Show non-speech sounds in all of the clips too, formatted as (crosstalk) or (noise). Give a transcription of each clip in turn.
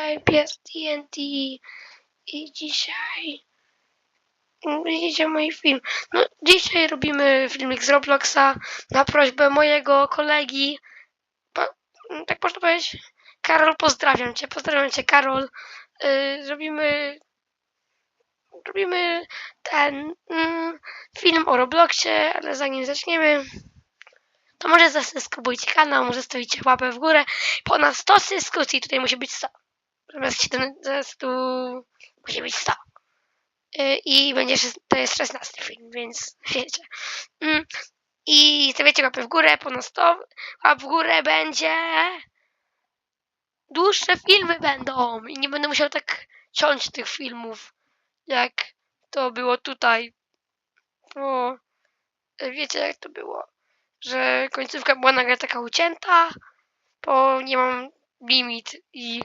tutaj TNT i dzisiaj widzicie mój film. No, dzisiaj robimy filmik z Robloxa na prośbę mojego kolegi. Po, tak można powiedzieć. Karol, pozdrawiam cię, pozdrawiam cię, Karol. Yy, robimy robimy ten mm, film o Robloxie, ale zanim zaczniemy, to może zasubskrybujcie kanał, może stawicie łapę w górę. Ponad 100 subskrypcji, tutaj musi być 100. Zamiast 17 musi być 100. Yy, I będzie, to jest 16 film, więc (laughs) wiecie. Mm, I stawiacie łapę w górę, ponad 100 łap w górę będzie... Dłuższe filmy będą i nie będę musiał tak ciąć tych filmów, jak to było tutaj. Bo e, wiecie jak to było, że końcówka była nagle taka ucięta, bo nie mam limit i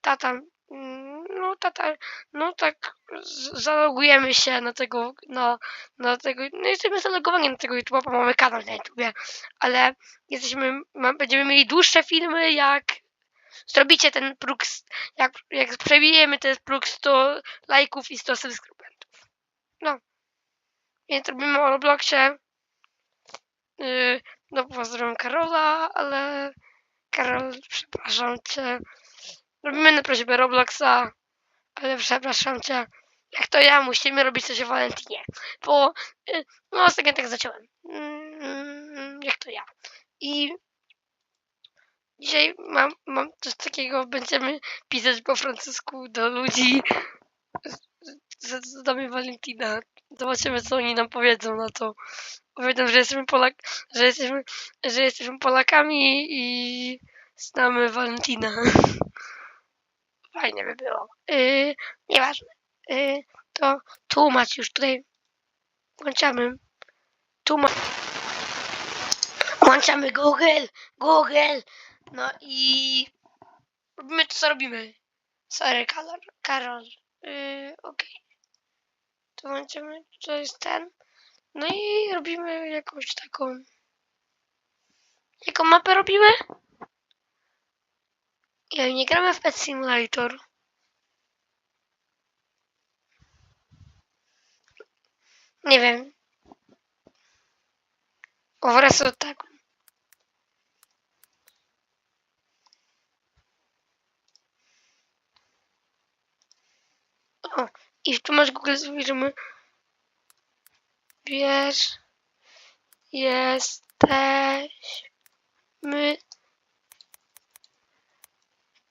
tata, no tata, no tak zalogujemy się na tego, na, na tego, no jesteśmy zalogowani na tego YouTube'a, mamy kanał na YouTubie, ale jesteśmy, będziemy mieli dłuższe filmy, jak zrobicie ten próg, jak, jak przebijemy ten próg 100 lajków i 100 subskrybentów. No. Więc robimy o Robloxie. Yy, no pozdrawiam Karola, ale Karol, przepraszam cię. Robimy na prośbę Robloxa, ale przepraszam cię. Jak to ja, musimy robić coś o Valentinie. Bo, yy, no ostatnio tak zacząłem. Mm, jak to ja. I dzisiaj mam, mam coś takiego, będziemy pisać po francusku do ludzi z, z domu Valentina. Zobaczymy, co oni nam powiedzą na to. Powiedzą, że jesteśmy, Polak, że jesteśmy, że jesteśmy Polakami i znamy Valentina. (laughs) Fajnie by było. Yy, nieważne. Yy, to tłumacz już tutaj. Włączamy. Tłumacz. Włączamy Google. Google. No i robimy to, co robimy. Sorry, Karol. Karol. Yy, okej. To włączymy, to jest ten. No i robimy jakąś taką. Jaką mapę robimy? Ja nie gramy w Pet Simulator. Nie wiem. O, wraz od tak. O, i tu masz Google zbliżymy. Wiesz, jesteśmy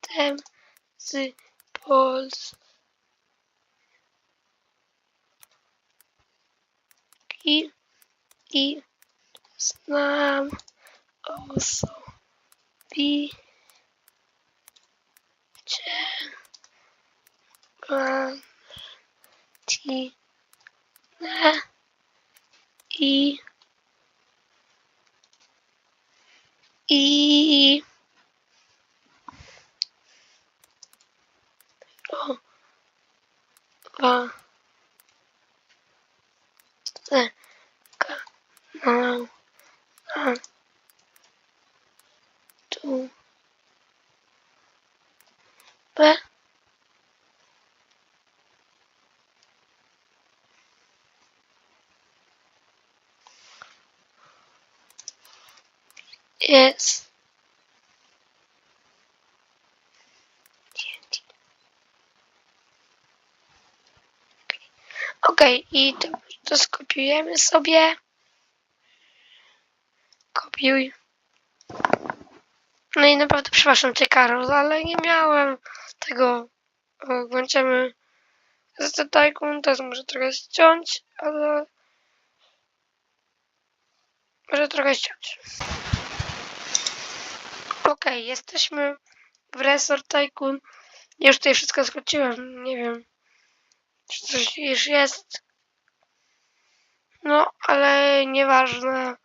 tem z Polski i znam osobiście Valentinę i i o wa te kanał na tu b TNT. Okej, i to, to skopiujemy sobie. Kopiuj. No i naprawdę przepraszam cię, Karol, ale nie miałem tego. O, Włączymy z Tycoon, teraz może trochę ściąć, ale może trochę ściąć. Okej, jesteśmy w Resort Tycoon. Ja już tutaj wszystko skończyłem, nie wiem, czy coś już jest. No, ale nieważne.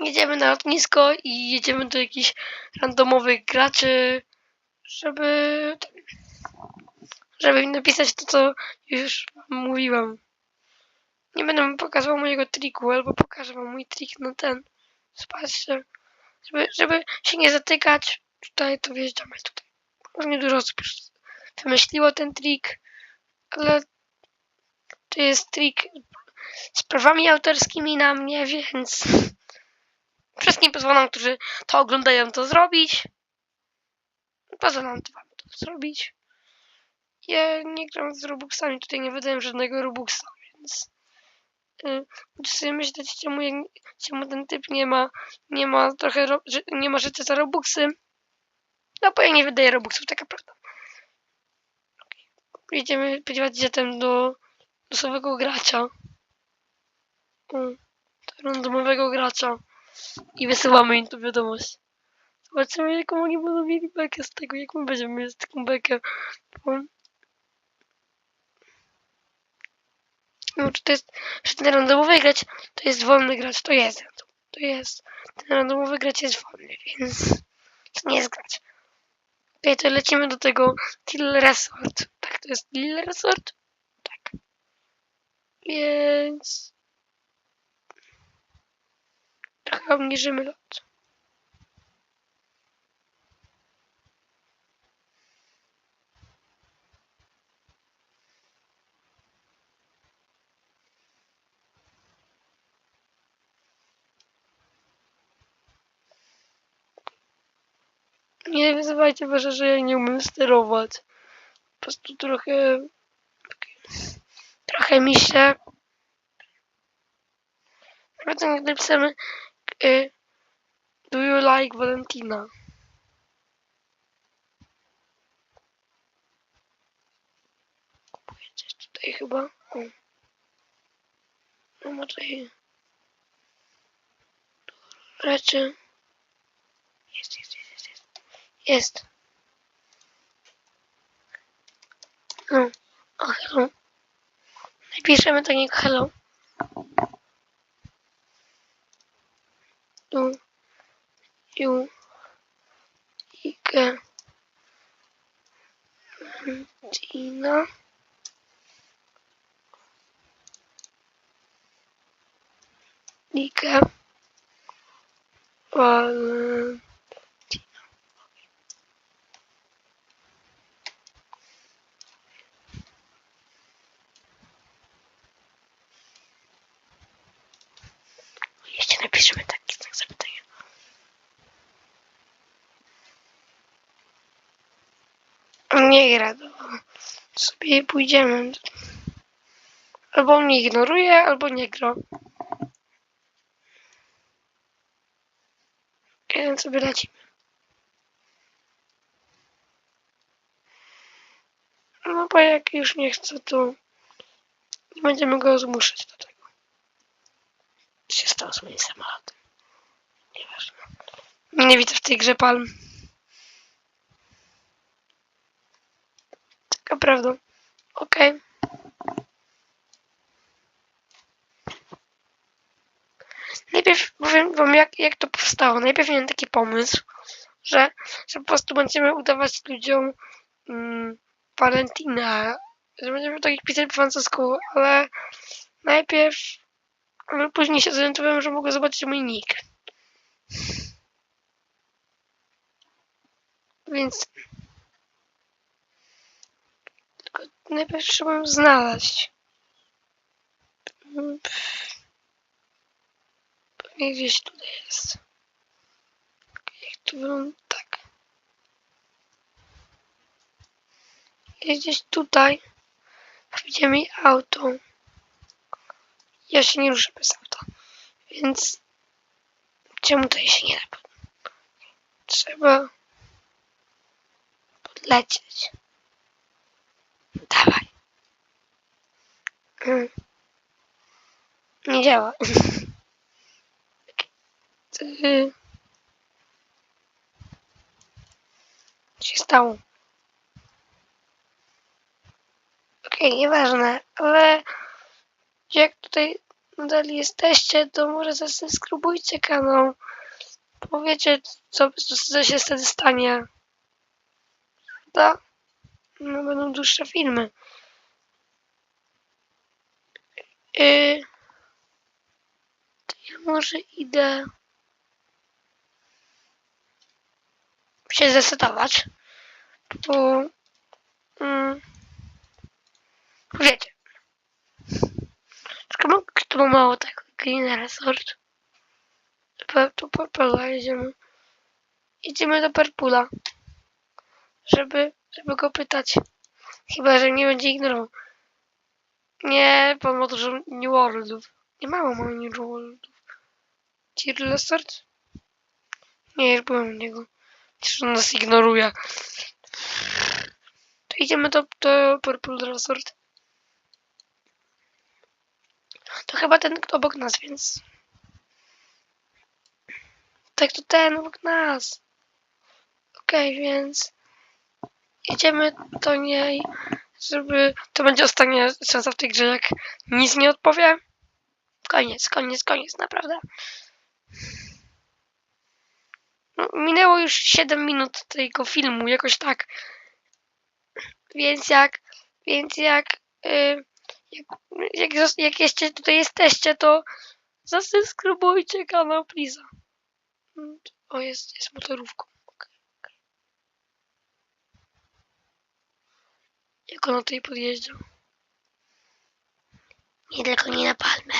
Jedziemy na lotnisko i jedziemy do jakichś randomowych graczy, żeby żeby im napisać to, co już mówiłam. Nie będę wam pokazywał mojego triku, albo pokażę wam mój trik na ten. Spatrzcie. Żeby, żeby się nie zatykać, tutaj to wjeżdżamy tutaj. Może nie dużo osób wymyśliło ten trik, ale to jest trik z prawami autorskimi na mnie, więc wszystkim pozwalam, którzy to oglądają, to zrobić. Pozwalam wam to zrobić. Ja nie gram z Robuxami, tutaj nie wydałem żadnego Robuxa, więc yy, muszę sobie myśleć, czemu, czemu ten typ nie ma, nie ma trochę, nie ma życia za Robuxy. No bo ja nie wydaję Robuxów, taka prawda. Jedziemy spodziewać zatem do losowego gracza. Mm, do randomowego gracza. I wysyłamy im tu wiadomość. Zobaczymy jaką oni będą mieli bekę z tego, jak my będziemy mieli taką bekę. No, czy to jest, czy ten randomowy gracz to jest wolny gracz, to jest. To jest, ten randomowy gracz jest wolny, więc to nie jest gracz. Okej, to lecimy do tego Till Resort. Tak, to jest Till Resort? Tak. Więc... Trochę obniżymy lot. Nie wyzywajcie proszę, że ja nie umiem sterować. Po prostu trochę... Trochę mi się... Nawet jak napisamy... y, Do you like Valentina? Coś tutaj chyba. O. No ma tutaj... Rzeczy. Jest, jest, jest. Jest. No. O, hello. Napiszemy do niego hello. Tu. Ju. Ike. Tina. Ike. Valentina. Jeszcze napiszemy taki znak zapytania. On nie gra, to sobie pójdziemy. Albo mnie ignoruje, albo nie gra. Jeden sobie lecimy. No bo jak już nie chce, to nie będziemy go zmuszać do tego. Co się stało z moim samolotem? Nieważne. Nie widzę w tej grze palm. Taka prawda. Okej. Najpierw powiem wam, jak, jak to powstało. Najpierw miałem taki pomysł, że, że po prostu będziemy udawać ludziom mm, Valentina. Że będziemy tak pisać po francusku, ale najpierw ale później się zorientowałem, że mogę zobaczyć mój nick. Więc tylko najpierw trzeba ją znaleźć. Pewnie gdzieś tutaj jest. Jak tu wygląda? Tak. Jest gdzieś tutaj. Widzimy mi auto. Ja się nie ruszę bez auta. Więc czemu tutaj się nie da? Trzeba podlecieć. Dawaj. Mm. Nie działa. Co się stało? Okej, nieważne, ale jak tutaj nadal jesteście, to może zasubskrybujcie kanał. Powiecie, co, co się wtedy stanie. Prawda? No, będą dłuższe filmy. Yy, to ja może idę. się zesetować. Bo... Mm, wiecie. Tylko ma- kto ma mało tego Green Resort. Po, to Purple'a jedziemy. Idziemy do Purpula. Żeby, żeby go pytać. Chyba, że nie będzie ignorował. Nie, pan ma New Worldów. Nie mało mam New Worldów. Tier Resort? Nie, już byłem u niego. Przecież on nas ignoruje. To idziemy do, do Purple Resort. To chyba ten kto obok nas, więc... Tak, to ten obok nas. Okej, więc... Idziemy do niej, żeby... To będzie ostatnia szansa w tej grze, jak nic nie odpowie. Koniec, koniec, koniec, naprawdę. No, minęło już 7 minut tego filmu, jakoś tak. Więc jak... Więc jak... y, jak, jak, jak jeszcze tutaj jesteście, to zasubskrybujcie kanał. Mm, O, jest, jest motorówką. Okej, okej. Jak ona tutaj podjeżdża? Nie tylko nie na palmę.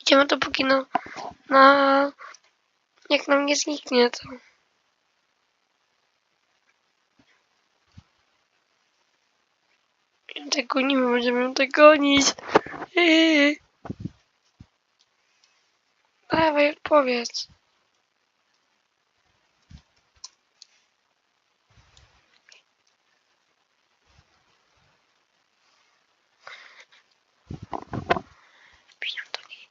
Idziemy dopóki no, na... Jak nam nie zniknie, to... Ją tak gonimy, będziemy ją tak gonić. Eee. Dawaj, odpowiedz. Wbijam do niej.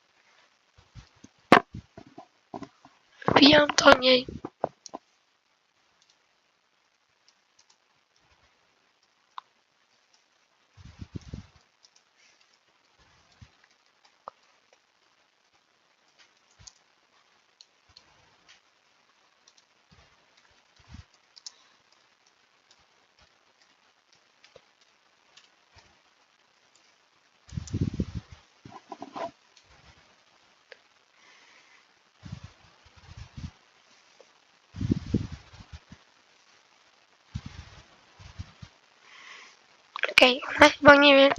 Wbijam do niej. Okej, (laughs) ona chyba nie wie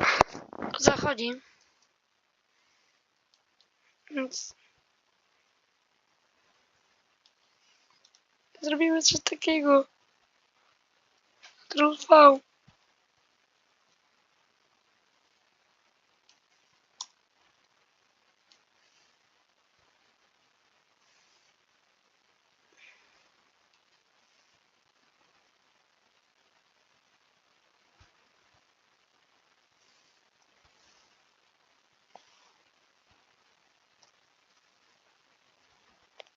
o co chodzi. Więc zrobimy coś takiego. Trwał.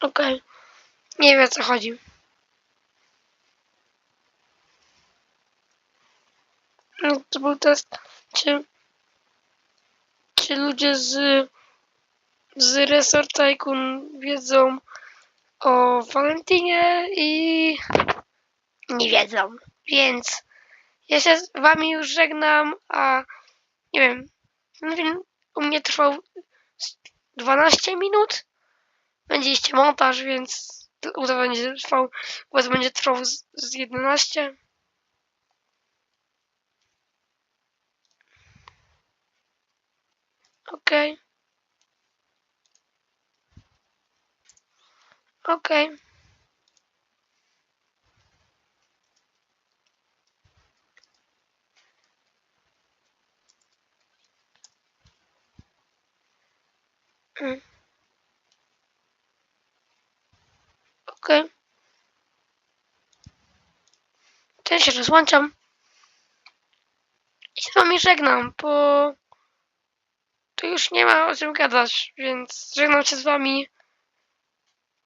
Okej. Nie wie o co chodzi. No, to był test, czy, czy ludzie z, z Resort Tycoon wiedzą o Valentinie i nie wiedzą. Więc ja się z wami już żegnam, a nie wiem, ten film u mnie trwał z 12 minut. Będzie jeszcze montaż, więc to będzie trwał, was będzie trwał z, z 11. Okej. Okej. Mm. Okej. To ja się rozłączam. I z wami żegnam, bo tu już nie ma o czym gadać, więc żegnam się z wami.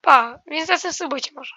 Pa, więc zasubskrybujcie może.